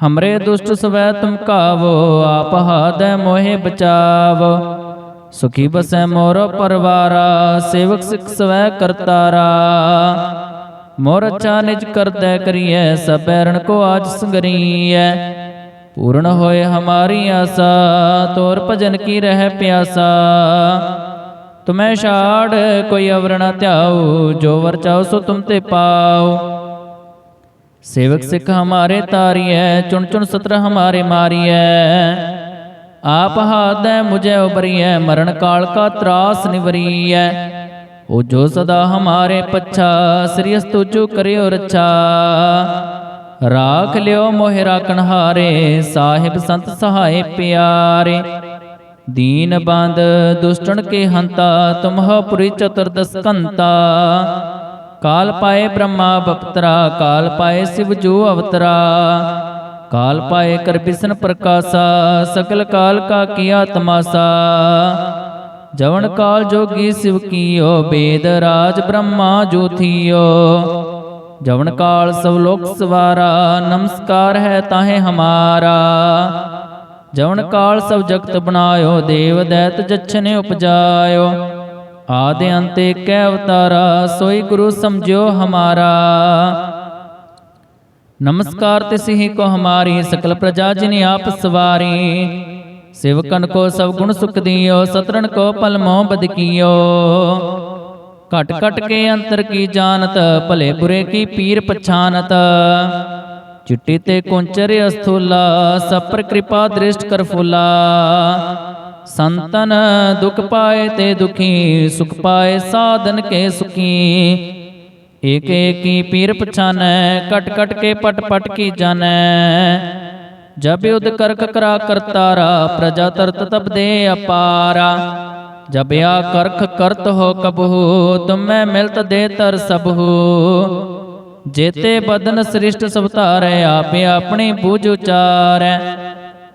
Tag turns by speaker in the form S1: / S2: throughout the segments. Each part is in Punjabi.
S1: ਹਮਰੇ ਦੁਸ਼ਟ ਸਵੈ ਤੁਮ ਕਾਵੋ ਆਪ ਹਾਦੈ ਮੋਹਿ ਬਚਾਵ ਸੁਖੀ ਬਸੈ ਮੋਰ ਪਰਵਾਰਾ ਸੇਵਕ ਸਿਖ ਸਵੈ ਕਰਤਾਰਾ ਮੋਰ ਅੱਛਾ ਨਿਜ ਕਰਦੈ ਕਰੀਐ ਸਬੈਰਣ ਕੋ ਆਜ ਸੰਗਰੀਐ ਪੂਰਨ ਹੋਏ ਹਮਾਰੀ ਆਸਾ ਤੋਰ ਭਜਨ ਕੀ ਰਹਿ ਪਿਆਸਾ ਤੁਮੈ ਛਾੜ ਕੋਈ ਅਵਰ ਨ ਧਿਆਉ ਜੋ ਵਰ ਚਾਹੋ ਸੋ ਤੁਮ ਤੇ ਪਾਓ सेवक सिख हमारे तारिय चुन चुन सत्र हमारे मारिय आप हाथ मुझे उबरिय मरण काल का त्रास निवरिय ओ जो सदा हमारे पच्छा श्रीअस्तु चु करियो रच्छा राख लियो मोहि राखण हारे साहिब संत सहाय प्यारे दीन बंद दुष्टन के हंता तुम हो पुरी चतुर्दश कंता ਕਾਲ ਪਾਏ ਬ੍ਰਹਮਾ ਬਪਤਰਾ ਕਾਲ ਪਾਏ ਸਿਵ ਜੋ ਅਵਤਰਾ ਕਾਲ ਪਾਏ ਕਰ ਬਿਸਨ ਪ੍ਰਕਾਸ਼ਾ ਸਕਲ ਕਾਲ ਕਾ ਕੀਆ ਤਮਾਸਾ ਜਵਨ ਕਾਲ ਜੋਗੀ ਸਿਵ ਕੀਓ ਬੇਦ ਰਾਜ ਬ੍ਰਹਮਾ ਜੋਥੀਓ ਜਵਨ ਕਾਲ ਸਭ ਲੋਕ ਸਵਾਰਾ ਨਮਸਕਾਰ ਹੈ ਤਾਹੇ ਹਮਾਰਾ ਜਵਨ ਕਾਲ ਸਭ ਜਗਤ ਬਣਾਇਓ ਦੇਵ ਦੈਤ ਜਛਨੇ ਉਪਜਾਇਓ ਆਦਿ ਅੰਤੇ ਕੈ ਅਵਤਾਰਾ, ਸੋਈ ਗੁਰੂ ਸਮਝਿਓ ਹਮਾਰਾ। ਨਮਸਕਾਰ ਤਿਸਿ ਕੋ ਹਮਾਰੀ, ਸਕਲ ਪ੍ਰਜਾ ਜਿਨ ਆਪ ਸਵਾਰੀ। ਸਿਵਕਨ ਕੋ ਸਭ ਗੁਣ ਸੁਖ ਦਿਓ ਸਤਰਨ ਕੋ ਪਲ ਮੋਹ ਬਦਕੀਓ ਘਟ ਘਟ ਕੇ ਅੰਤਰ ਕੀ ਜਾਣਤ, ਭਲੇ ਬੁਰੇ ਕੀ ਪੀਰ ਪਛਾਨਤ। ਚਿੱਟੀ ਤੇ ਕੁੰਚਰ ਅਸਥੂਲਾ ਸਪਰ ਕਿਰਪਾ ਦ੍ਰਿਸ਼ਟ ਕਰ ਫੁਲਾ। ਸੰਤਨ ਦੁਖ ਪਾਏ ਤੇ ਦੁਖੀ, ਸੁਖ ਪਾਏ ਸਾਧਨ ਕੇ ਸੁਖੀ। ਏਕ ਏਕੀ ਪੀਰ ਪਛਾਨੈ, ਕਟ ਕਟ ਕੇ ਪਟ ਪਟ ਕੀ ਜਾਣੈ। ਜਬ ਉਦ ਕਰਕ ਕਰਾ ਕਰਤਾਰਾ, ਪ੍ਰਜਾ ਤਰਤ ਤਬ ਦੇ ਅਪਾਰਾ। ਜਬ ਆ ਕਰਖ ਕਰਤ ਹੋ ਕਬਹੂ, ਤੁਮੈ ਮਿਲਤ ਦੇ ਤਰ ਸਬਹੂ ਜੇਤੇ ਬਦਨ ਸ੍ਰਿਸ਼ਟ ਸਭ ਧਾਰੈ ਆਪੇ ਆਪਣੀ ਬੂਝ ਉਚਾਰੈ।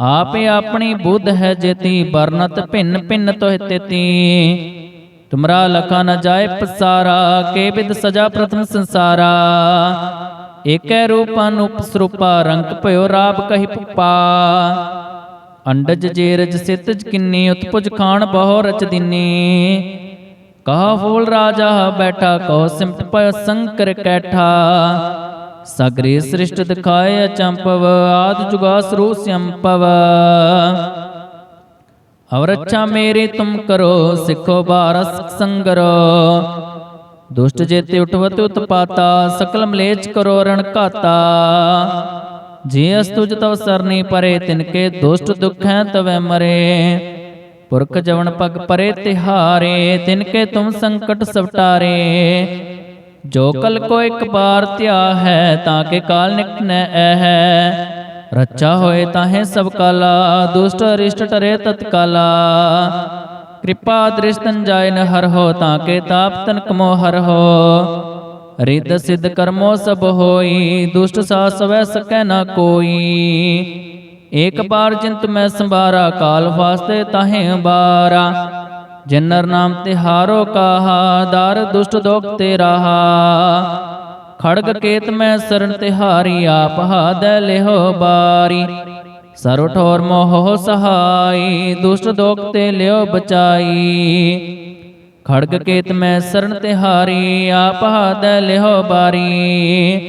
S1: ਆਪੇ ਆਪਣੀ ਬੁੱਧ ਹੈ ਜੇਤੀ ਬਰਨਤ ਭਿੰਨ ਭਿੰਨ ਤੋਹਿ ਤੇਤੀ। ਤੁਮਰਾ ਲਖਾ ਨ ਜਾਏ ਪਸਾਰਾ, ਕੇ ਬਿਦ ਸਜਾ ਪ੍ਰਥਮ ਸੰਸਾਰਾ। ਏਕੈ ਰੂਪ ਅਨੂਪ ਸਰੂਪਾ, ਰੰਗ ਭਇਓ ਰਾਬ ਕਹੀ ਪੁਪਾ। ਅੰਡਜ ਜੇਰਜ ਸਿਤਜ ਕਿੰਨੀ, ਉਤਪੁਜ ਖਾਣ ਬਹੁ ਰਚ ਦਿਨੀ। ਕਹਾ ਫੂਲ ਰਾਜਾ ਬੈਠਾ ਕੋ ਸਿਮਟ ਪਇ ਸੰਕਰ ਕੈਠਾ। ਸਗਰੇ ਸ੍ਰਿਸ਼ਟ ਦਿਖਾਏ ਅਚੰਪਵ ਆਦ ਜੁਗਾ ਸਰੂ ਸੰਪਵ ਅਵਰ ਅੱਛਾ ਮੇਰੇ ਤੁਮ ਕਰੋ ਸਿੱਖੋ ਬਾਰਸ ਸੰਗਰੋ ਦੁਸ਼ਟ ਜੇਤੇ ਉਠਵਤ ਉਤਪਾਤਾ ਸਕਲ ਮਲੇਚ ਕਰੋ ਰਣ ਘਾਤਾ ਜੇ ਅਸਤੁਜ ਤਵ ਸਰਨੀ ਪਰੇ ਤਿਨਕੇ ਦੁਸ਼ਟ ਦੁਖੈ ਤਵੈ ਮਰੇ ਪੁਰਖ ਜਵਨ ਪਗ ਪਰੇ ਤਿਹਾਰੇ ਤਿਨਕੇ ਤੁਮ ਸੰਕਟ ਸਵਟਾਰੇ ਜੋ ਕਲ ਕੋ ਇੱਕ ਬਾਰ ਧਿਆ ਹੈ, ਤਾਂ ਕੇ ਕਾਲ ਨਿਕਨੈ ਹੈ ਰੱਚਾ ਹੋਏ ਤਾਹੇ ਸਭ ਕਾਲਾ, ਦੁਸ਼ਟ ਅਰਿਸ਼ਟ ਟਰੇ ਤਤਕਾਲਾ ਕਿਰਪਾ ਦ੍ਰਿਸ਼ਤਨ ਜਾਇ ਹਰ ਹੋ, ਤਾਂ ਕੇ ਤਾਪ ਤਨ ਕਮੋ ਹਰ ਹੋ। ਰਿੱਧ ਸਿੱਧ ਕਰਮੋ ਸਭ ਹੋਈ, ਦੁਸ਼ਟ ਸਾ ਸਵੈ ਸਕੈ ਨ ਕੋਈ। ਏਕ ਬਾਰ ਜਿੰਤ ਮੈਂ ਸੰਭਾਰਾ, ਕਾਲ ਵਾਸਤੇ ਤਾਹੇ ਬਾਰਾ। ਜਿਨਰ ਨਾਮ ਤਿਹਾਰੋ ਕਾਹਾ, ਦਰ ਦੁਸ਼ਟ ਦੋਖ ਤੇ ਰਹਾ ਖੜਗ ਕੇਤ ਮੈਂ ਸਰਣ ਤਿਹਾਰੀ, ਆਪ ਹਾਦੈ ਲਿਹੋ ਬਾਰੀ। ਸਰਵ ਠੋਰ ਮੋਹ ਸਹਾਈ, ਦੁਸ਼ਟ ਦੋਖ ਤੇ ਲਿਓ ਬਚਾਈ। ਖੜਗ ਕੇਤ ਮੈਂ ਸ਼ਰਨ ਤਿਹਾਰੀ, ਆਪ ਹਾਦੈ ਲਿਹੋ ਬਾਰੀ।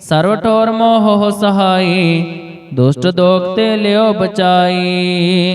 S1: ਸਰਵ ਠੋਰ ਮੋਹ ਸਹਾਈ, ਦੁਸ਼ਟ ਦੋਖ ਤੇ ਲਿਓ ਬਚਾਈ।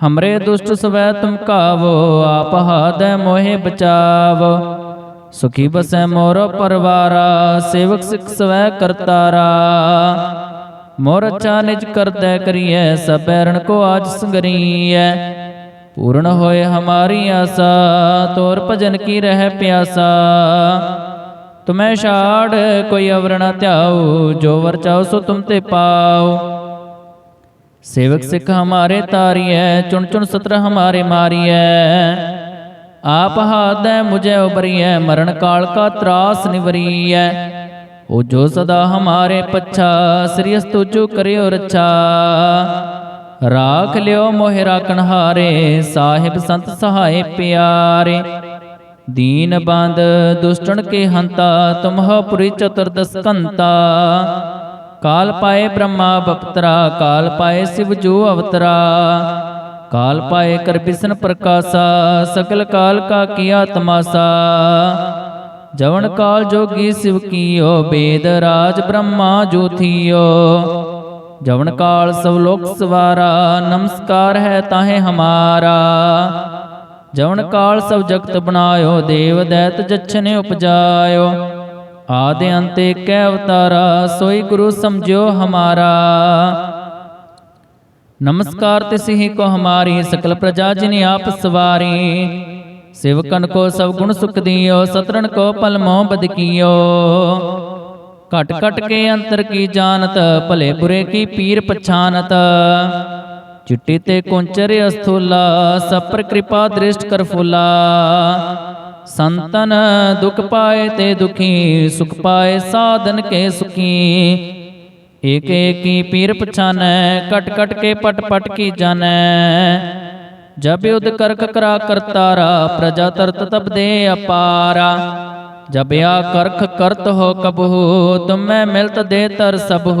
S1: ਹਮਰੇ ਦੁਸ਼ਟ ਸਵੈ ਤੁਮ ਕਾਵੋ ਆਪ ਹਾਦੈ ਮੋਹਿ ਬਚਾਵੋ ਸੁਖੀ ਬਸੈ ਮੋਰ ਪਰਵਾਰਾ ਸੇਵਕ ਸਿਖ ਸਵੈ ਕਰਤਾਰਾ ਮੋਰ ਅੱਛਾ ਨਿਜ ਕਰਦੈ ਕਰੀਐ ਸਬੈਰਣ ਕੋ ਆਜ ਸੰਗਰੀਐ ਪੂਰਨ ਹੋਏ ਹਮਾਰੀ ਆਸਾ ਤੋਰ ਭਜਨ ਕੀ ਰਹਿ ਪਿਆਸਾ ਤੁਮੈ ਛਾੜ ਕੋਈ ਅਵਰ ਨ ਧਿਆਉ ਜੋ ਵਰ ਚਾਹੋ ਸੋ ਤੁਮ ਤੇ ਪਾਓ सेवक सिख हमारे तारिय चुन चुन सत्र हमारे मारिय आप हाथ मुझे उबरिय मरण काल का त्रास निवरिय ओ जो सदा हमारे पच्छा श्री स्तुजु करियो रच्छा राख लियो मोहि राखण हारे साहिब संत सहाय प्यारे दीन बंद दुष्टन के हंता तुम हो पुरी चतुर्दश कंता ਕਾਲ ਪਾਏ ਬ੍ਰਹਮਾ ਬਪਤਰਾ ਕਾਲ ਪਾਏ ਸਿਵ ਜੋ ਅਵਤਰਾ ਕਾਲ ਪਾਏ ਕਰ ਬਿਸਨ ਪ੍ਰਕਾਸ਼ਾ ਸਕਲ ਕਾਲ ਕਾ ਕੀਆ ਤਮਾਸਾ ਜਵਨ ਕਾਲ ਜੋਗੀ ਸਿਵ ਕੀਓ ਬੇਦ ਰਾਜ ਬ੍ਰਹਮਾ ਜੋਥੀਓ ਜਵਨ ਕਾਲ ਸਭ ਲੋਕ ਸਵਾਰਾ ਨਮਸਕਾਰ ਹੈ ਤਾਹੇ ਹਮਾਰਾ ਜਵਨ ਕਾਲ ਸਭ ਜਗਤ ਬਣਾਇਓ ਦੇਵ ਦੈਤ ਜਛਨੇ ਉਪਜਾਇਓ ਆਦਿ ਅੰਤੇ ਕੈ ਅਵਤਾਰਾ, ਸੋਈ ਗੁਰੂ ਸਮਝਿਓ ਹਮਾਰਾ। ਨਮਸਕਾਰ ਤਿਸਹੀ ਕੋ ਹਮਾਰੀ, ਸਕਲ ਪ੍ਰਜਾ ਜਿਨ ਆਪ ਸਵਾਰੀ। ਸਿਵਕਨ ਕੋ ਸਭ ਗੁਣ ਸੁਖ ਦਿਓ ਸਤਰਨ ਕੋ ਪਲ ਮੋਹ ਬਦਕੀਓ ਘਟ ਘਟ ਕੇ ਅੰਤਰ ਕੀ ਜਾਣਤ, ਭਲੇ ਬੁਰੇ ਕੀ ਪੀਰ ਪਛਾਨਤ। ਚਿੱਟੀ ਤੇ ਕੁੰਚਰ ਅਸਥੂਲਾ ਸਪਰ ਕਿਰਪਾ ਦ੍ਰਿਸ਼ਟ ਕਰ ਫੁਲਾ। ਸੰਤਨ ਦੁਖ ਪਾਏ ਤੇ ਦੁਖੀ, ਸੁਖ ਪਾਏ ਸਾਧਨ ਕੇ ਸੁਖੀ। ਏਕ ਏਕੀ ਪੀਰ ਪਛਾਨੈ, ਕਟ ਕਟ ਕੇ ਪਟ ਪਟ ਕੀ ਜਾਣੈ। ਜਬ ਉਦ ਕਰਕ ਕਰਾ ਕਰਤਾਰਾ, ਪ੍ਰਜਾ ਤਰਤ ਤਬ ਦੇ ਅਪਾਰਾ। ਜਬ ਆ ਕਰਖ ਕਰਤ ਹੋ ਕਬਹੂ, ਤੁਮੈ ਮਿਲਤ ਦੇ ਤਰ ਸਭੂ।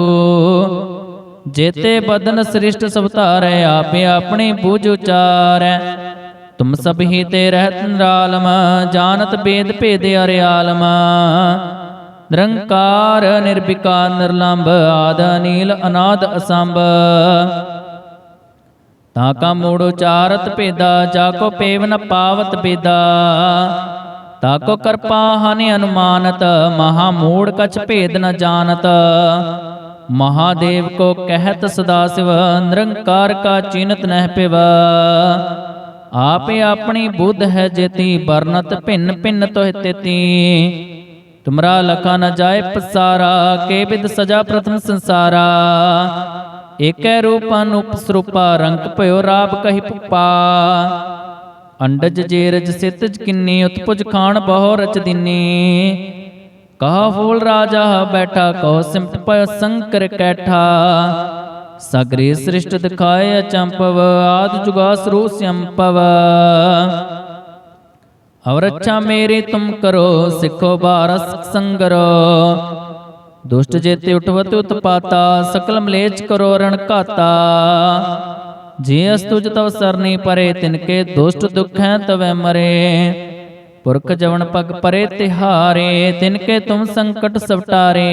S1: ਜੇਤੇ ਬਦਨ ਸ੍ਰਿਸ਼ਟ ਸਭ ਧਾਰੈ ਆਪੇ ਆਪਣੀ ਬੂਝ ਉਚਾਰੈ। ਤੁਮ ਸਭ ਹੀ ਤੇ ਰਹਿਤ ਨਿਰਾਲਮ, ਜਾਣਤ ਬੇਦ ਭੇਦ ਅਰਿਆਲਮ ਨਿਰੰਕਾਰ, ਨਿਰਭਿਕਾਰ, ਨਿਰਲੰਭ, ਆਦ ਨੀਲ ਅਨਾਦ ਅਸੰਭ। ਤਾਂ ਕਾ ਮੂੜ ਉਚਾਰਤ ਭੇਦਾ, ਜਾ ਕੋ ਪੇਵ ਪਾਵਤ ਬੇਦਾ ਤਾ ਕੋ ਕਰਪਾ ਹਨਿ ਅਨੁਮਾਨਤ, ਮਹਾ ਮੂੜ ਕਛ ਭੇਦ ਨ ਜਾਣਤ। ਮਹਾਦੇਵ ਕੋ ਕਹਿਤ ਸਦਾ ਸਿਵ, ਨਿਰੰਕਾਰ ਕਾ ਚਿਨਤ ਨਹਿ ਪਿਵ। ਆਪੇ ਆਪਣੀ ਬੁੱਧ ਹੈ ਜੇਤੀ ਬਰਨਤ ਭਿੰਨ ਭਿੰਨ ਤੋਹਿ ਤੇਤੀ। ਤੁਮਰਾ ਲਖਾ ਨ ਜਾਏ ਪਸਾਰਾ ਕੇ ਬਿਦ ਸਜਾ ਪ੍ਰਥਮ ਸੰਸਾਰਾ। ਏਕੈ ਰੂਪ ਅਨੂਪ ਸਰੂਪਾ ਰੰਗ ਭਇਓ ਰਾਬ ਕਹੀ ਪੁਪਾ। ਅੰਡਜ ਜੇਰਜ ਸਿਤਜ ਕਿੰਨੀ ਉਤਪੁਜ ਖਾਨ ਬਹੁ ਰਚ ਦਿਨੀ। ਕਹਾ ਫੂਲ ਰਾਜਾ ਬੈਠਾ ਕਹੋ ਸਿਮਟ ਪਇ ਸੰਕਰ ਕੈਠਾ। ਸਗਰੇ ਸ੍ਰਿਸ਼ਟ ਦਿਖਾਏ ਅਚੰਪਵ ਆਦ ਜੁਗਾ ਸਰੂ ਸੰਪਵ ਅਵਰ ਅੱਛਾ ਮੇਰੇ ਤੁਮ ਕਰੋ ਸਿੱਖੋ ਬਾਰਸ ਸੰਗਰੋ ਦੁਸ਼ਟ ਜੇਤੇ ਉਠਵਤ ਉਤਪਾਤਾ ਸਕਲ ਮਲੇਚ ਕਰੋ ਰਣ ਘਾਤਾ ਜੇ ਅਸਤੁਜ ਤਵ ਸਰਨੀ ਪਰੇ ਤਿਨਕੇ ਦੁਸ਼ਟ ਦੁਖੈ ਤਵੈ ਮਰੇ ਪੁਰਖ ਜਵਨ ਪਗ ਪਰੇ ਤਿਹਾਰੇ ਤਿਨਕੇ ਤੁਮ ਸੰਕਟ ਸਵਟਾਰੇ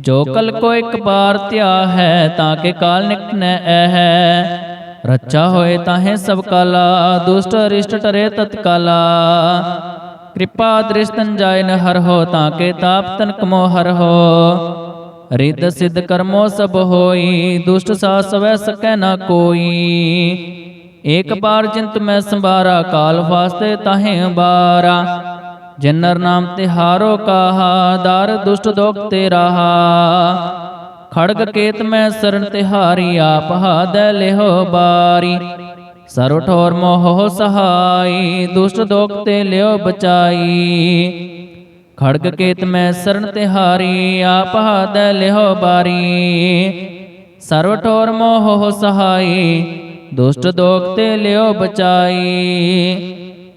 S1: ਜੋ ਕਲ ਕੋ ਇੱਕ ਬਾਰ ਧਿਆ ਹੈ, ਤਾਂ ਕੇ ਕਾਲ ਨਿਕਨੈ ਹੈ ਰੱਚਾ ਹੋਏ ਤਾਹੇ ਸਭ ਕਾਲਾ, ਦੁਸ਼ਟ ਅਰਿਸ਼ਟ ਟਰੇ ਤਤਕਾਲਾ ਕਿਰਪਾ ਦ੍ਰਿਸ਼ਤਨ ਜਾਇ ਹਰ ਹੋ, ਤਾਂ ਕੇ ਤਾਪ ਤਨ ਕਮੋ ਹਰ ਹੋ। ਰਿੱਧ ਸਿੱਧ ਕਰਮੋ ਸਭ ਹੋਈ, ਦੁਸ਼ਟ ਸਾ ਸਵੈ ਸਕੈ ਨਾ ਕੋਈ। ਏਕ ਬਾਰ ਜਿੰਤ ਮੈਂ ਸੰਭਾਰਾ, ਕਾਲ ਵਾਸਤੇ ਤਾਹੇ ਬਾਰਾ। ਜਿਨਰ ਨਾਮ ਤੇ ਹਾਰੋ ਕਾਹਾ, ਦਰ ਦੁਸ਼ਟ ਦੋਖ ਤੇ ਰਹਾ। ਖੜਗ ਕੇਤ ਮੈਂ ਸਰਣ ਤਿਹਾਰੀ ਆਪ ਹਾਦੈ ਲਿਹੋ ਬਾਰੀ। ਸਰਵ ਠੋਰ ਮੋਹ ਸਹਾਈ, ਦੁਸ਼ਟ ਦੋਖ ਤੇ ਲਿਓ ਬਚਾਈ। ਖੜਗ ਕੇਤ ਮੈਂ ਸ਼ਰਨ ਤਿਹਾਰੀ ਆਪ ਹਾਦੈ ਲਿਹੋ ਬਾਰੀ। ਸਰਵ ਠੋਰ ਮੋਹ ਸਹਾਈ, ਦੁਸ਼ਟ ਦੋਖ ਤੇ ਲਿਓ ਬਚਾਈ।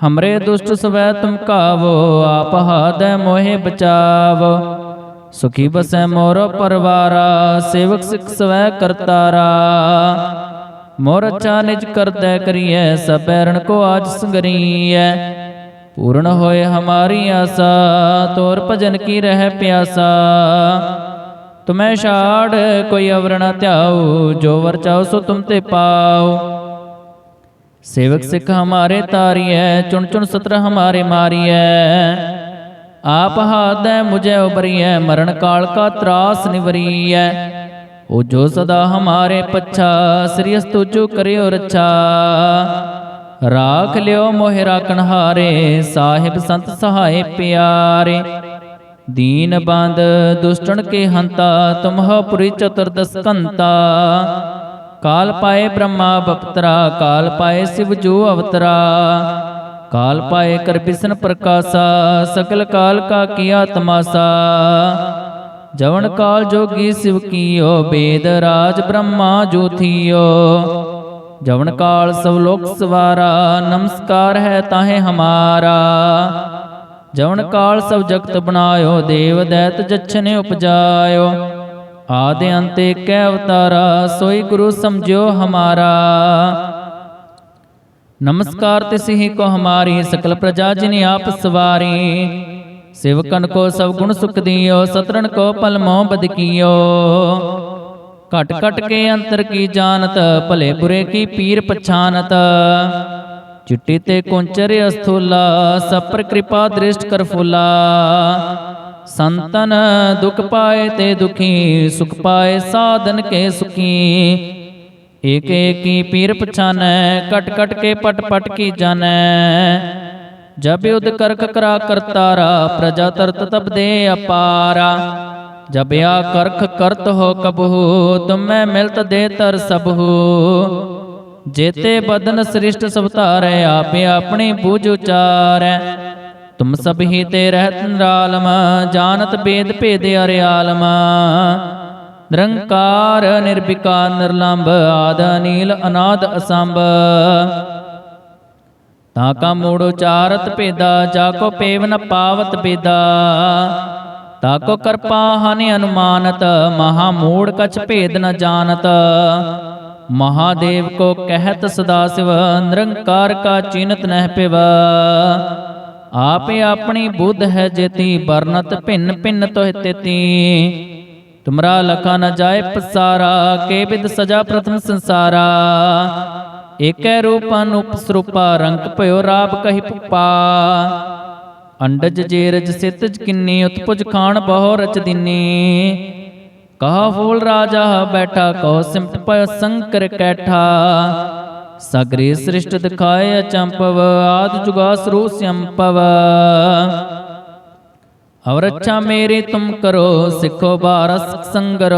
S1: ਹਮਰੇ ਦੁਸ਼ਟ ਸਵੈ ਤੁਮ ਕਾਵੋ ਆਪ ਹਾਦੈ ਮੋਹਿ ਬਚਾਵੋ ਸੁਖੀ ਬਸੈ ਮੋਰ ਪਰਵਾਰਾ ਸੇਵਕ ਸਿਖ ਸਵੈ ਕਰਤਾਰਾ ਮੋਰ ਅੱਛਾ ਨਿਜ ਕਰਦੈ ਕਰੀਐ ਸਬੈਰਣ ਕੋ ਆਜ ਸੰਗਰੀਐ ਪੂਰਨ ਹੋਏ ਹਮਾਰੀ ਆਸਾ ਤੋਰ ਭਜਨ ਕੀ ਰਹਿ ਪਿਆਸਾ ਤੁਮੈ ਛਾੜ ਕੋਈ ਅਵਰ ਨ ਧਿਆਉ ਜੋ ਵਰ ਚਾਹੋ ਸੋ ਤੁਮ ਤੇ ਪਾਓ सेवक सिख हमारे तारिय चुन चुन सत्र हमारे मारिय आप हाथ मुझे उबरिय मरण काल का त्रास निवरिय ओ जो सदा हमारे पच्छा श्री अस्तुजु करियो रच्छा राख लियो मोहि राखण हारे साहिब संत सहाय प्यारे दीन बंद दुष्टन के हंता तुम हो पुरी चतुर्दश कंता ਕਾਲ ਪਾਏ ਬ੍ਰਹਮਾ ਬਪਤਰਾ ਕਾਲ ਪਾਏ ਸਿਵ ਜੋ ਅਵਤਰਾ ਕਾਲ ਪਾਏ ਕਰ ਬਿਸਨ ਪ੍ਰਕਾਸ਼ਾ ਸਕਲ ਕਾਲ ਕਾ ਕੀਆ ਤਮਾਸਾ ਜਵਨ ਕਾਲ ਜੋਗੀ ਸਿਵ ਕੀਓ ਬੇਦ ਰਾਜ ਬ੍ਰਹਮਾ ਜੋਥੀਓ ਜਵਨ ਕਾਲ ਸਭ ਲੋਕ ਸਵਾਰਾ ਨਮਸਕਾਰ ਹੈ ਤਾਹੇ ਹਮਾਰਾ ਜਵਨ ਕਾਲ ਸਭ ਜਗਤ ਬਣਾਇਓ ਦੇਵ ਦੈਤ ਜਛਨੇ ਉਪਜਾਇਓ ਆਦਿ ਅੰਤ ਏਕੈ ਅਵਤਾਰਾ, ਸੋਈ ਗੁਰੂ ਸਮਝਿਓ ਹਮਾਰਾ। ਨਮਸਕਾਰ ਤਿਸਹੀ ਕੋ ਹਮਾਰੀ, ਸਕਲ ਪ੍ਰਜਾ ਜਿਨ ਆਪ ਸਵਾਰੀ। ਸਿਵਕਨ ਕੋ ਸਭ ਗੁਣ ਸੁਖ ਦਿਓ ਸਤਰਨ ਕੋ ਪਲ ਮੋਹ ਬਦਕੀਓ ਘਟ ਘਟ ਕੇ ਅੰਤਰ ਕੀ ਜਾਣਤ, ਭਲੇ ਬੁਰੇ ਕੀ ਪੀਰ ਪਛਾਨਤ। ਚਿੱਟੀ ਤੇ ਕੁੰਚਰ ਅਸਥੂਲਾ ਸਪਰ ਕਿਰਪਾ ਦ੍ਰਿਸ਼ਟ ਕਰ ਫੁਲਾ। ਸੰਤਨ ਦੁਖ ਪਾਏ ਤੇ ਦੁਖੀ, ਸੁਖ ਪਾਏ ਸਾਧਨ ਕੇ ਸੁਖੀ। ਏਕ ਏਕੀ ਪੀਰ ਪਛਾਨੈ, ਕਟ ਕਟ ਕੇ ਪਟ ਪਟ ਕੀ ਜਾਣੈ। ਜਬ ਉਦ ਕਰਕ ਕਰਾ ਕਰਤਾਰਾ, ਪ੍ਰਜਾ ਤਰਤ ਤਬ ਦੇ ਅਪਾਰਾ। ਜਬ ਆ ਕਰਖ ਕਰਤ ਹੋ ਕਬਹੂ, ਤੁਮੈ ਮਿਲਤ ਦੇ ਤਰ ਸਭੂ ਜੇਤੇ ਬਦਨ ਸ੍ਰਿਸ਼ਟ ਸਭ ਧਾਰੈ ਆਪੇ ਆਪਣੀ ਬੂਝ ਉਚਾਰੈ। ਤੁਮ ਸਭ ਹੀ ਤੇ ਰਹਿਤ ਨਿਰਾਲਮ, ਜਾਣਤ ਬੇਦ ਭੇਦ ਅਰਿਆਲਮ ਨਿਰੰਕਾਰ, ਨਿਰਭਿਕਾਰ, ਨਿਰਲੰਭ, ਆਦ ਨੀਲ ਅਨਾਦ ਅਸੰਭ। ਤਾਂ ਕਾ ਮੂੜ ਉਚਾਰਤ ਭੇਦਾ, ਜਾ ਕੋ ਪੇਵ ਪਾਵਤ ਬੇਦਾ ਤਾ ਕੋ ਕਰਪਾ ਹਨਿ ਅਨੁਮਾਨਤ, ਮਹਾ ਮੂੜ ਕਛ ਭੇਦ ਨ ਜਾਣਤ। ਮਹਾਦੇਵ ਕੋ ਕਹਿਤ ਸਦਾ ਸਿਵ, ਨਿਰੰਕਾਰ ਕਾ ਚਿਨਤ ਨਹਿ ਪਿਵ। ਆਪੇ ਆਪਣੀ ਬੁੱਧ ਹੈ ਜੇਤੀ ਬਰਨਤ ਭਿੰਨ ਭਿੰਨ ਤੋਹਿ ਤੇਤੀ। ਤੁਮਰਾ ਲਖਾ ਨ ਜਾਏ ਪਸਾਰਾ, ਕੇ ਬਿਦ ਸਜਾ ਪ੍ਰਥਮ ਸੰਸਾਰਾ। ਏਕੈ ਰੂਪ ਅਨੂਪ ਰੰਗ ਭਇਓ ਰਾਬ ਕਹੀ ਪੁਪਾ। ਅੰਡਜ ਜੇਰਜ ਸਿਤਜ ਕਿੰਨੀ, ਉਤਪੁਜ ਖਾਣ ਬਹੁ ਰਚ ਦਿਨੀ। ਕਹਾ ਫੂਲ ਰਾਜਾ ਬੈਠਾ, ਕਹੋ ਸਿਮਟ ਪਇ ਸੰਕਰ ਕੈਠਾ। ਸਗਰੇ ਸ੍ਰਿਸ਼ਟ ਦਿਖਾਏ ਅਚੰਪਵ ਆਦ ਜੁਗਾ ਸਰੂ ਸੰਪਵ ਅਵਰ ਅੱਛਾ ਮੇਰੇ ਤੁਮ ਕਰੋ ਸਿੱਖੋ ਬਾਰਸ ਸੰਗਰੋ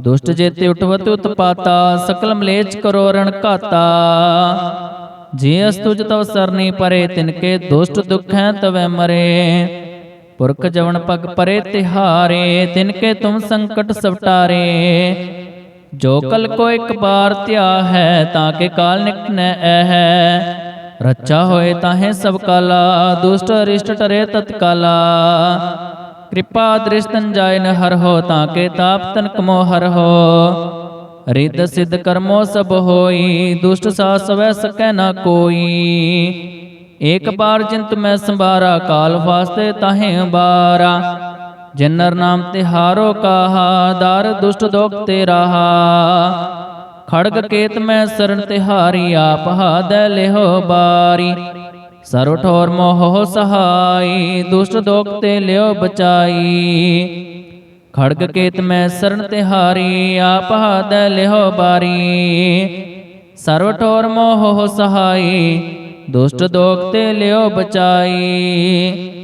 S1: ਦੁਸ਼ਟ ਜੇਤੇ ਉਠਵਤ ਉਤਪਾਤਾ ਸਕਲ ਮਲੇਚ ਕਰੋ ਰਣ ਘਾਤਾ ਜੇ ਅਸਤੁਜ ਤਵ ਸਰਨੀ ਪਰੇ ਤਿਨਕੇ ਦੁਸ਼ਟ ਦੁਖੈ ਤਵੈ ਮਰੇ ਪੁਰਖ ਜਵਨ ਪਗ ਪਰੇ ਤਿਹਾਰੇ ਤਿਨਕੇ ਤੁਮ ਸੰਕਟ ਸਵਟਾਰੇ ਜੋ ਕਲ ਕੋ ਇੱਕ ਬਾਰ ਧਿਆ ਹੈ, ਤਾਂ ਕੇ ਕਾਲ ਨਿਕਨੈ ਹੈ ਰੱਚਾ ਹੋਏ ਤਾਹੇ ਸਭ ਕਾਲਾ, ਦੁਸ਼ਟ ਅਰਿਸ਼ਟ ਟਰੇ ਤਤਕਾਲਾ ਕਿਰਪਾ ਦ੍ਰਿਸ਼ਤਨ ਜਾਇ ਹਰ ਹੋ, ਤਾਂ ਕੇ ਤਾਪ ਤਨ ਕਮੋ ਹਰ ਹੋ। ਰਿੱਧ ਸਿੱਧ ਕਰਮੋ ਸਭ ਹੋਈ, ਦੁਸ਼ਟ ਸਾ ਸਵੈ ਸਕੈ ਨਾ ਕੋਈ। ਏਕ ਬਾਰ ਜਿੰਤ ਮੈਂ ਸੰਭਾਰਾ, ਕਾਲ ਵਾਸਤੇ ਤਾਹੇ ਬਾਰਾ। ਜਿਨਰ ਨਾਮ ਤੇ ਹਾਰੋ ਕਾਹਾ, ਦਰ ਦੁਸ਼ਟ ਦੋਖ ਤੇ ਰਹਾ। ਖੜਗ ਕੇਤ ਮੈਂ ਸਰਣ ਤਿਹਾਰੀ ਆਪ ਹਾਦੈ ਲਿਹੋ ਬਾਰੀ। ਸਰਵ ਠੋਰ ਮੋਹ ਸਹਾਈ, ਦੁਸ਼ਟ ਦੋਖ ਤੇ ਲਿਓ ਬਚਾਈ। ਖੜਗ ਕੇਤ ਮੈਂ ਸਰਨ ਤਿਹਾਰੀ ਆਪ ਹਾਦੈ ਲਿਹੋ ਬਾਰੀ। ਸਰਵ ਠੋਰ ਮੋਹ ਸਹਾਈ, ਦੁਸ਼ਟ ਦੋਖ ਤੇ ਲਿਓ ਬਚਾਈ।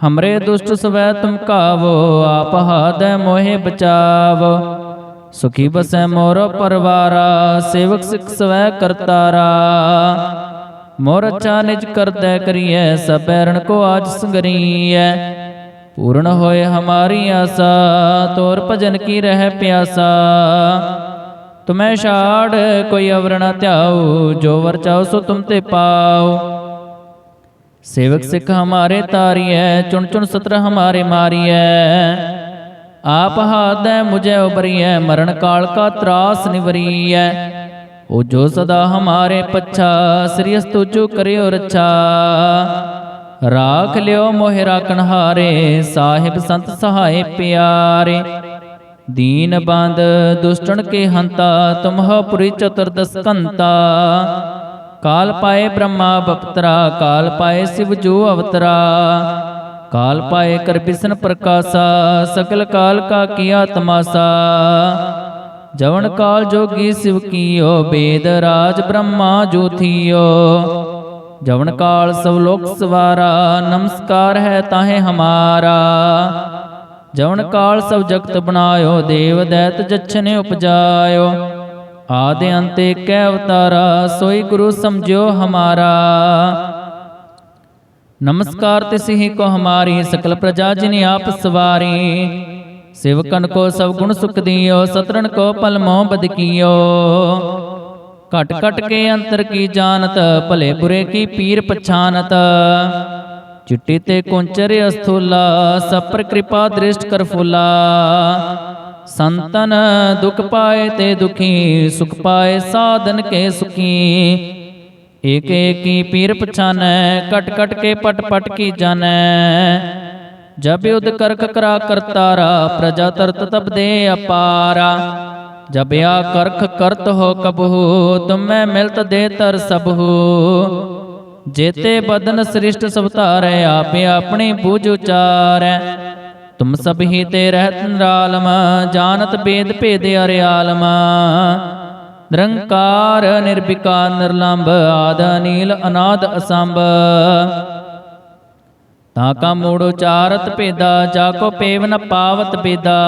S1: ਹਮਰੇ ਦੁਸ਼ਟ ਸਵੈ ਤੁਮ ਕਾਵੋ ਆਪ ਹਾਦੈ ਮੋਹਿ ਬਚਾਵੋ ਸੁਖੀ ਬਸੈ ਮੋਰ ਪਰਵਾਰਾ ਸੇਵਕ ਸਿਖ ਸਵੈ ਕਰਤਾਰਾ ਮੋਰ ਅੱਛਾ ਨਿਜ ਕਰਦੈ ਕਰੀਐ ਸਬੈਰਣ ਕੋ ਆਜ ਸੰਗਰੀਐ ਪੂਰਨ ਹੋਏ ਹਮਾਰੀ ਆਸਾ ਤੋਰ ਭਜਨ ਕੀ ਰਹਿ ਪਿਆਸਾ ਤੁਮੈ ਛਾੜ ਕੋਈ ਅਵਰ ਨ ਧਿਆਉ ਜੋ ਵਰ ਚਾਹੋ ਸੋ ਤੁਮ ਤੇ ਪਾਓ सेवक सिख हमारे तारिय चुन चुन सत्र हमारे मारिय आप हाथ मुझे उबरिय मरण काल का त्रास निवरिय ओ जो सदा हमारे पच्छा श्री स्तुचु करियो रच्छा राख लियो मोहि राखन हारे साहिब संत सहाय प्यारे दीन बंद दुष्टन के हंता तुम हो पुरी चतुर्दश कंता ਕਾਲ ਪਾਏ ਬ੍ਰਹਮਾ ਬਪਤਰਾ ਕਾਲ ਪਾਏ ਸਿਵ ਜੋ ਅਵਤਰਾ ਕਾਲ ਪਾਏ ਕਰ ਬਿਸਨ ਪ੍ਰਕਾਸ਼ਾ ਸਕਲ ਕਾਲ ਕਾ ਕੀਆ ਤਮਾਸਾ ਜਵਨ ਕਾਲ ਜੋਗੀ ਸਿਵ ਕੀਓ ਬੇਦ ਰਾਜ ਬ੍ਰਹਮਾ ਜੋਥੀਓ ਜਵਨ ਕਾਲ ਸਭ ਲੋਕ ਸਵਾਰਾ ਨਮਸਕਾਰ ਹੈ ਤਾਹੇ ਹਮਾਰਾ ਜਵਨ ਕਾਲ ਸਭ ਜਗਤ ਬਣਾਇਓ ਦੇਵ ਦੈਤ ਜਛਨੇ ਉਪਜਾਇਓ ਆਦਿ ਅੰਤੇ ਕੈ ਅਵਤਾਰਾ, ਸੋਈ ਗੁਰੂ ਸਮਝਿਓ ਹਮਾਰਾ। ਨਮਸਕਾਰ ਤਿਸਿ ਕੋ ਹਮਾਰੀ, ਸਕਲ ਪ੍ਰਜਾ ਜਿਨ ਆਪ ਸਵਾਰੀ। ਸਿਵਕਨ ਕੋ ਸਭ ਗੁਣ ਸੁਖ ਦਿਓ ਸਤਰਨ ਕੋ ਪਲ ਮੋਹ ਬਦਕੀਓ ਘਟ ਘਟ ਕੇ ਅੰਤਰ ਕੀ ਜਾਣਤ, ਭਲੇ ਬੁਰੇ ਕੀ ਪੀਰ ਪਛਾਨਤ। ਚਿੱਟੀ ਤੇ ਕੁੰਚਰ ਅਸਥੂਲਾ ਸਪਰ ਕਿਰਪਾ ਦ੍ਰਿਸ਼ਟ ਕਰ ਫੁਲਾ। ਸੰਤਨ ਦੁਖ ਪਾਏ ਤੇ ਦੁਖੀ, ਸੁਖ ਪਾਏ ਸਾਧਨ ਕੇ ਸੁਖੀ। ਏਕ ਏਕੀ ਪੀਰ ਪਛਾਨੈ, ਕਟ ਕਟ ਕੇ ਪਟ ਪਟ ਕੀ ਜਾਣੈ। ਜਬ ਉਦ ਕਰਖ ਕਰਾ ਕਰਤਾਰਾ, ਪ੍ਰਜਾ ਤਰਤ ਤਬ ਦੇ ਅਪਾਰਾ। ਜਬ ਆ ਕਰਖ ਕਰਤ ਹੋ ਕਬਹੂ, ਤੁਮੈ ਮਿਲਤ ਦੇ ਤਰ ਸਭੂ ਜੇਤੇ ਬਦਨ ਸ੍ਰਿਸ਼ਟ ਸਭ ਧਾਰੈ ਆਪੇ ਆਪਣੀ ਬੂਝ ਉਚਾਰੈ। ਤੁਮ ਸਭ ਹੀ ਤੇ ਰਹਿਤ ਨਿਰਾਲਮ, ਜਾਣਤ ਬੇਦ ਭੇਦ ਅਰਿਆਲਮ ਨਿਰੰਕਾਰ, ਨਿਰਭਿਕਾਰ, ਨਿਰਲੰਭ, ਆਦ ਨੀਲ ਅਨਾਦ ਅਸੰਭ। ਤਾਂ ਕਾ ਮੂੜ ਉਚਾਰਤ ਭੇਦਾ, ਜਾ ਕੋ ਪੇਵ ਪਾਵਤ ਬੇਦਾ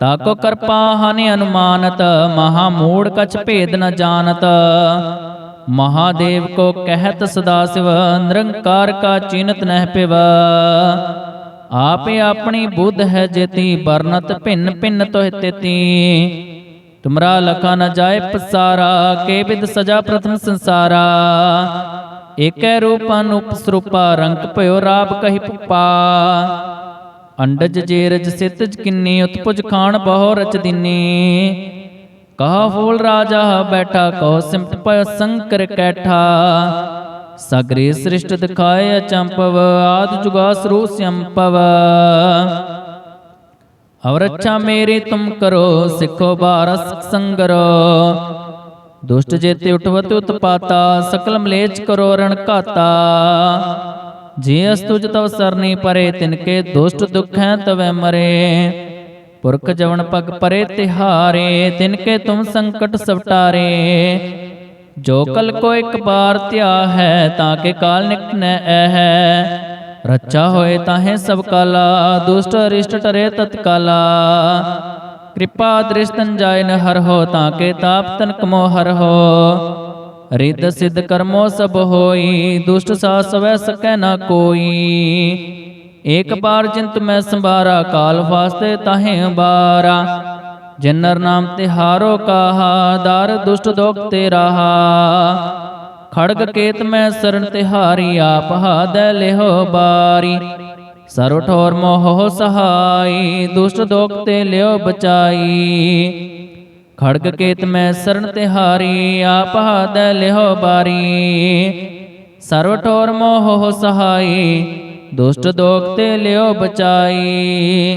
S1: ਤਾ ਕੋ ਕਰਪਾ ਹਨਿ ਅਨੁਮਾਨਤ, ਮਹਾ ਮੂੜ ਕਛ ਭੇਦ ਨ ਜਾਣਤ। ਮਹਾਦੇਵ ਕੋ ਕਹਿਤ ਸਦਾ ਸਿਵ, ਨਿਰੰਕਾਰ ਕਾ ਚਿਨਤ ਨਹਿ ਪਿਵ। ਆਪੇ ਆਪਣੀ ਬੁੱਧ ਹੈ ਜੇਤੀ ਬਰਨਤ ਭਿੰਨ ਭਿੰਨ ਤੋਹਿ ਤੇਤੀ। ਤੁਮਰਾ ਲਖਾ ਨ ਜਾਏ ਪਸਾਰਾ, ਕੇ ਵਿਦ ਸਜਾ ਪ੍ਰਥਮ ਸੰਸਾਰਾ। ਏਕੈ ਰੂਪ ਅਨੂਪ ਰੰਗ ਭਇਓ ਰਾਪ ਕਹੀ ਪੁਪਾ। ਅੰਡਜ ਜੇਰਜ ਸਿਤਜ ਕਿੰਨੀ, ਉਤਪੁਜ ਖਾਣ ਬਹੁ ਰਚ ਦਿਨੀ। ਕਹਾ ਫੂਲ ਰਾਜਾ ਬੈਠਾ ਕੋ ਸਿਮਟ ਪਇ ਸੰਕਰ ਕੈਠਾ। ਸਗਰੇ ਸ੍ਰਿਸ਼ਟ ਦਿਖਾਏ ਅਚੰਪਵ ਆਦ ਜੁਗਾ ਸਰੂ ਸੰਪਵ ਅਵਰ ਅੱਛਾ ਮੇਰੇ ਤੁਮ ਕਰੋ ਸਿੱਖੋ ਬਾਰਸ ਸੰਗਰੋ ਦੁਸ਼ਟ ਜੇਤੇ ਉਠਵਤ ਉਤਪਾਤਾ ਸਕਲ ਮਲੇਚ ਕਰੋ ਰਣ ਘਾਤਾ ਜੇ ਅਸਤੁਜ ਤਵ ਸਰਨੀ ਪਰੇ ਤਿਨਕੇ ਦੁਸ਼ਟ ਦੁਖੈ ਤਵੈ ਮਰੇ ਪੁਰਖ ਜਵਨ ਪਗ ਪਰੇ ਤਿਹਾਰੇ ਤਿਨਕੇ ਤੁਮ ਸੰਕਟ ਸਵਟਾਰੇ ਜੋ ਕਲ ਕੋ ਇੱਕ ਬਾਰ ਧਿਆ ਹੈ, ਤਾਂ ਕੇ ਕਾਲ ਨਿਕਨੈ ਹੈ ਰੱਚਾ ਹੋਏ ਤਾਹੇ ਸਭ ਕਾਲਾ, ਦੁਸ਼ਟ ਅਰਿਸ਼ਟ ਟਰੇ ਤਤਕਾਲਾ ਕਿਰਪਾ ਦ੍ਰਿਸ਼ਤਨ ਜਾਇ ਹਰ ਹੋ, ਤਾਂ ਕੇ ਤਾਪ ਤਨ ਕਮੋ ਹਰ ਹੋ। ਰਿੱਧ ਸਿੱਧ ਕਰਮੋ ਸਭ ਹੋਈ, ਦੁਸ਼ਟ ਸਾ ਸਵੈ ਸਕੈ ਨਾ ਕੋਈ। ਏਕ ਬਾਰ ਜਿੰਤ ਮੈਂ ਸੰਭਾਰਾ, ਕਾਲ ਵਾਸਤੇ ਤਾਹੇ ਬਾਰਾ। ਜਿਨਰ ਨਾਮ ਤੇ ਹਾਰੋ ਕਾਹਾ, ਦਰ ਦੁਸ਼ਟ ਦੋਖ ਤੇ ਰਹਾ। ਖੜਗ ਕੇਤ ਮੈਂ ਸਰਣ ਤਿਹਾਰੀ ਆਪ ਹਾਦੈ ਲਿਹੋ ਬਾਰੀ। ਸਰਵ ਠੋਰ ਮੋਹ ਸਹਾਈ, ਦੁਸ਼ਟ ਦੋਖ ਤੇ ਲਿਓ ਬਚਾਈ। ਖੜਗ ਕੇਤ ਮੈਂ ਸਰਨ ਤਿਹਾਰੀ ਆਪ ਹਾਦੈ ਲਿਹੋ ਬਾਰੀ। ਸਰਵ ਠੋਰ ਮੋਹ ਸਹਾਈ, ਦੁਸ਼ਟ ਦੋਖ ਤੇ ਲਿਓ ਬਚਾਈ।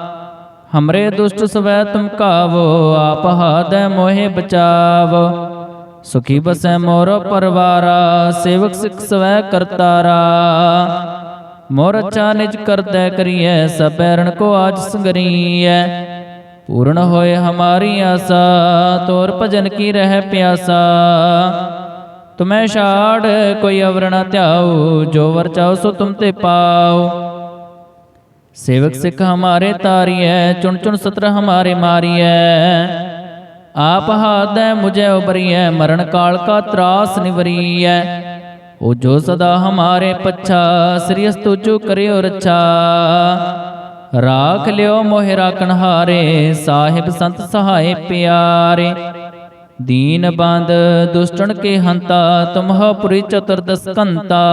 S1: ਹਮਰੇ ਦੁਸ਼ਟ ਸਵੈ ਤੁਮ ਕਾਵੋ ਆਪ ਹਾਦੈ ਮੋਹਿ ਬਚਾਵੋ ਸੁਖੀ ਬਸੈ ਮੋਰ ਪਰਵਾਰਾ ਸੇਵਕ ਸਿਖ ਸਵੈ ਕਰਤਾਰਾ ਮੋਰ ਅੱਛਾ ਨਿਜ ਕਰਦੈ ਕਰੀਐ ਸਬੈਰਣ ਕੋ ਆਜ ਸੰਗਰੀਐ ਪੂਰਨ ਹੋਏ ਹਮਾਰੀ ਆਸਾ ਤੋਰ ਭਜਨ ਕੀ ਰਹਿ ਪਿਆਸਾ ਤੁਮੈ ਛਾੜ ਕੋਈ ਅਵਰ ਨ ਧਿਆਉ ਜੋ ਵਰ ਚਾਹੋ ਸੋ ਤੁਮ ਤੇ ਪਾਓ सेवक सिख हमारे तारिय चुन चुन सत्र हमारे मारिय आप हाथ मुझे उबरिय मरण काल का त्रास निवरिय ओ जो सदा हमारे पच्छा श्री स्तुचु करियो रच्छा राख लियो मोहि राखण हारे साहिब संत सहाय प्यारे दीन बंद दुष्टन के हंता तुम हो पुरी चतुर्दश कंता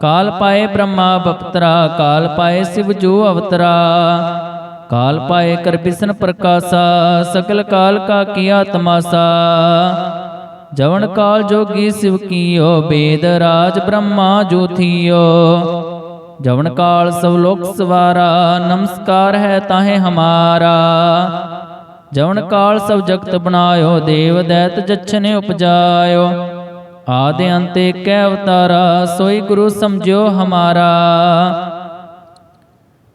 S1: ਕਾਲ ਪਾਏ ਬ੍ਰਹਮਾ ਬਪਤਰਾ ਕਾਲ ਪਾਏ ਸਿਵ ਜੋ ਅਵਤਰਾ ਕਾਲ ਪਾਏ ਕਰ ਬਿਸਨ ਪ੍ਰਕਾਸ਼ਾ ਸਕਲ ਕਾਲ ਕਾ ਕੀਆ ਤਮਾਸਾ ਜਵਨ ਕਾਲ ਜੋਗੀ ਸਿਵ ਕੀਓ ਬੇਦ ਰਾਜ ਬ੍ਰਹਮਾ ਜੋਥੀਓ ਜਵਨ ਕਾਲ ਸਭ ਲੋਕ ਸਵਾਰਾ ਨਮਸਕਾਰ ਹੈ ਤਾਹੇ ਹਮਾਰਾ ਜਵਨ ਕਾਲ ਸਭ ਜਗਤ ਬਣਾਇਓ ਦੇਵ ਦੈਤ ਜਛਨੇ ਉਪਜਾਇਓ ਆਦਿ ਅੰਤੇ ਕੈ ਅਵਤਾਰਾ, ਸੋਈ ਗੁਰੂ ਸਮਝਿਓ ਹਮਾਰਾ।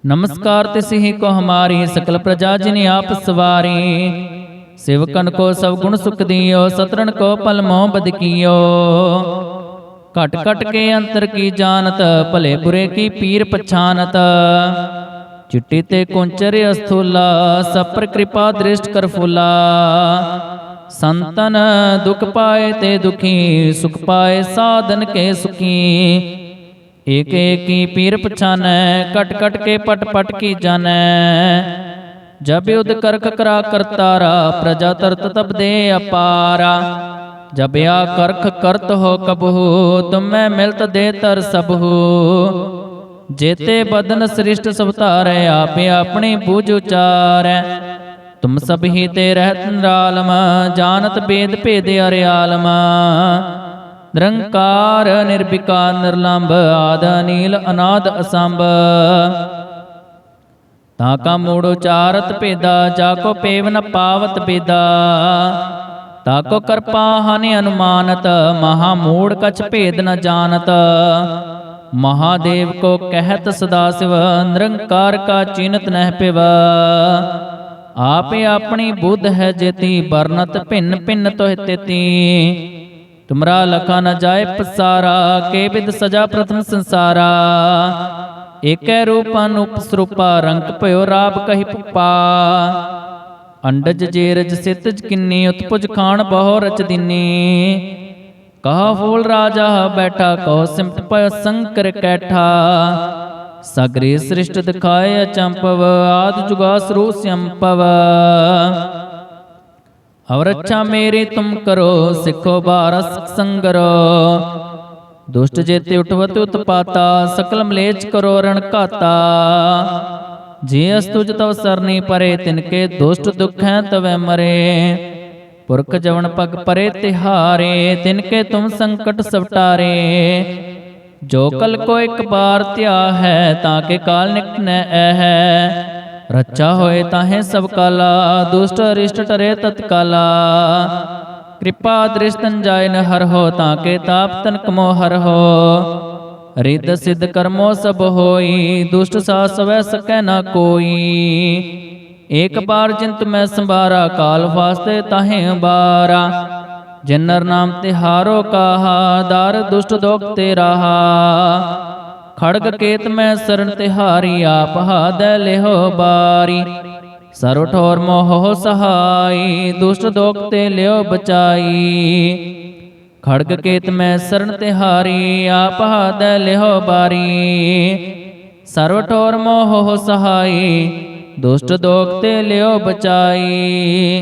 S1: ਨਮਸਕਾਰ ਤਿਸਿ ਕੋ ਹਮਾਰੀ, ਸਕਲ ਪ੍ਰਜਾ ਜਿਨ ਆਪ ਸਵਾਰੀ। ਸਿਵਕਨ ਕੋ ਸਭ ਗੁਣ ਸੁਖ ਦਿਓ ਸਤਰਨ ਕੋ ਪਲ ਮੋਹ ਬਦਕੀਓ ਘਟ ਘਟ ਕੇ ਅੰਤਰ ਕੀ ਜਾਣਤ, ਭਲੇ ਬੁਰੇ ਕੀ ਪੀਰ ਪਛਾਨਤ। ਚਿੱਟੀ ਤੇ ਕੁੰਚਰ ਅਸਥੂਲਾ ਸਪਰ ਕਿਰਪਾ ਦ੍ਰਿਸ਼ਟ ਕਰ ਫੁਲਾ। ਸੰਤਨ ਦੁਖ ਪਾਏ ਤੇ ਦੁਖੀ, ਸੁਖ ਪਾਏ ਸਾਧਨ ਕੇ ਸੁਖੀ। ਏਕ ਏਕੀ ਪੀਰ ਪਛਾਨੈ ਕਟ ਕਟ ਕੇ ਪਟ ਪਟ ਕੀ ਜਾਣੈ। ਜਬ ਉਦ ਕਰਖ ਕਰਾ ਕਰਤਾਰਾ, ਪ੍ਰਜਾ ਤਰਤ ਤਬ ਦੇ ਅਪਾਰਾ। ਜਬ ਆ ਕਰਖ ਕਰਤ ਹੋ ਕਬਹੂ, ਤੁਮੈ ਮਿਲਤ ਦੇ ਤਰ ਸਭੂ ਜੇਤੇ ਬਦਨ ਸ੍ਰਿਸ਼ਟ ਸਭ ਤਾਰੈ ਆਪੇ ਆਪਣੀ ਬੂਝ ਉਚਾਰੈ। ਤੁਮ ਸਭ ਹੀ ਤੇ ਰਹਿਤ ਨਿਰਾਲਮ, ਜਾਣਤ ਬੇਦ ਭੇਦ ਅਰਿਆਲਮ। ਨਿਰੰਕਾਰ, ਨਿਰਭਿਕਾਰ, ਨਿਰਲੰਭ, ਆਦ ਨੀਲ ਅਨਾਦ, ਅਸੰਭ। ਤਾਂ ਕਾ ਮੂੜ ਉਚਾਰਤ ਭੇਦਾ, ਜਾ ਕੋ ਪੇਵ ਪਾਵਤ ਬੇਦਾ ਤਾ ਕੋ ਕਰਪਾ ਹਨਿ ਅਨੁਮਾਨਤ, ਮਹਾ ਮੂੜ ਕਛ ਭੇਦ ਨ ਜਾਣਤ। ਮਹਾਦੇਵ ਕੋ ਕਹਿਤ ਸਦਾ ਸਿਵ, ਨਿਰੰਕਾਰ ਕਾ ਚਿਨਤ ਨਹਿ ਪਿਵ। ਆਪੇ ਆਪਣੀ ਬੁੱਧ ਹੈ ਜੇਤੀ ਬਰਨਤ ਭਿੰਨ ਭਿੰਨ ਤੋਹਿ ਤੇਤੀ। ਤੁਮਰਾ ਲਖਾ ਨ ਜਾਏ ਪਸਾਰਾ ਕੇ ਵਿਦ ਸਜਾ ਪ੍ਰਥਮ ਸੰਸਾਰਾ। ਏਕੈ ਰੂਪ ਅਨੂਪ ਸਰੂਪਾ ਰੰਗ ਭਇਓ ਰਾਬ ਕਹੀ ਪੁਪਾ। ਅੰਡਜ ਜੇਰਜ ਸਿਤਜ ਕਿੰਨੀ ਉਤਪੁਜ ਖਾਨ ਬਹੁ ਰਚ ਦਿਨੀ। ਕਹਾ ਫੂਲ ਰਾਜਾ ਬੈਠਾ ਕਹੋ ਸਿਮਟ ਪਇ ਸੰਕਰ ਕੈਠਾ। ਸਗਰੇ ਸ੍ਰਿਸ਼ਟ ਦਿਖਾਏ ਅਚੰਪਵ ਆਦ ਜੁਗਾ ਸਰੂ ਸੰਪਵ ਅਵਰ ਅੱਛਾ ਮੇਰੇ ਤੁਮ ਕਰੋ ਸਿੱਖੋ ਬਾਰਸ ਸੰਗਰੋ ਦੁਸ਼ਟ ਜੇਤੇ ਉਠਵਤ ਉਤਪਾਤਾ ਸਕਲ ਮਲੇਚ ਕਰੋ ਰਣ ਘਾਤਾ ਜੇ ਅਸਤੁਜ ਤਵ ਸਰਨੀ ਪਰੇ ਤਿਨਕੇ ਦੁਸ਼ਟ ਦੁਖੈ ਤਵੈ ਮਰੇ ਪੁਰਖ ਜਵਨ ਪਗ ਪਰੇ ਤਿਹਾਰੇ ਤਿਨਕੇ ਤੁਮ ਸੰਕਟ ਸਵਟਾਰੇ ਜੋ ਕਲ ਕੋ ਇੱਕ ਬਾਰ ਧਿਆ ਹੈ, ਤਾਂ ਕੇ ਕਾਲ ਨਿਕਨੈ ਐ ਹੈ ਰੱਚਾ ਹੋਏ ਤਾਹੇ ਸਭ ਕਾਲਾ, ਦੁਸ਼ਟ ਅਰਿਸ਼ਟ ਟਰੇ ਤਤਕਾਲਾ ਕਿਰਪਾ ਦ੍ਰਿਸ਼ਤਨ ਜਾਇ ਹਰ ਹੋ, ਤਾਂ ਕੇ ਤਾਪ ਤਨ ਕਮੋ ਹਰ ਹੋ। ਰਿੱਧ ਸਿੱਧ ਕਰਮੋ ਸਭ ਹੋਈ, ਦੁਸ਼ਟ ਸਾ ਸਵੈ ਸਕੈ ਨਾ ਕੋਈ। ਏਕ ਬਾਰ ਜਿੰਤ ਮੈਂ ਸੰਭਾਰਾ, ਕਾਲ ਵਾਸਤੇ ਤਾਹੇ ਬਾਰਾ ਜਿਨਰ ਨਾਮ ਤੇ ਹਾਰੋ ਕਾਹਾ, ਦਰ ਦੁਸ਼ਟ ਦੋਖ ਤੇ ਰਹਾ। ਖੜਗ ਕੇਤ ਮੈਂ ਸਰਣ ਤਿਹਾਰੀ ਆਪ ਹਾਦੈ ਲਿਹੋ ਬਾਰੀ। ਸਰਵ ਠੋਰ ਮੋਹ ਸਹਾਈ, ਦੁਸ਼ਟ ਦੋਖ ਤੇ ਲਿਓ ਬਚਾਈ। ਖੜਗ ਕੇਤ ਮੈਂ ਸ਼ਰਨ ਤਿਹਾਰੀ ਆਪ ਹਾਦੈ ਲਿਹੋ ਬਾਰੀ। ਸਰਵ ਠੋਰ ਮੋਹ ਸਹਾਈ, ਦੁਸ਼ਟ ਦੋਖ ਤੇ ਲਿਓ ਬਚਾਈ।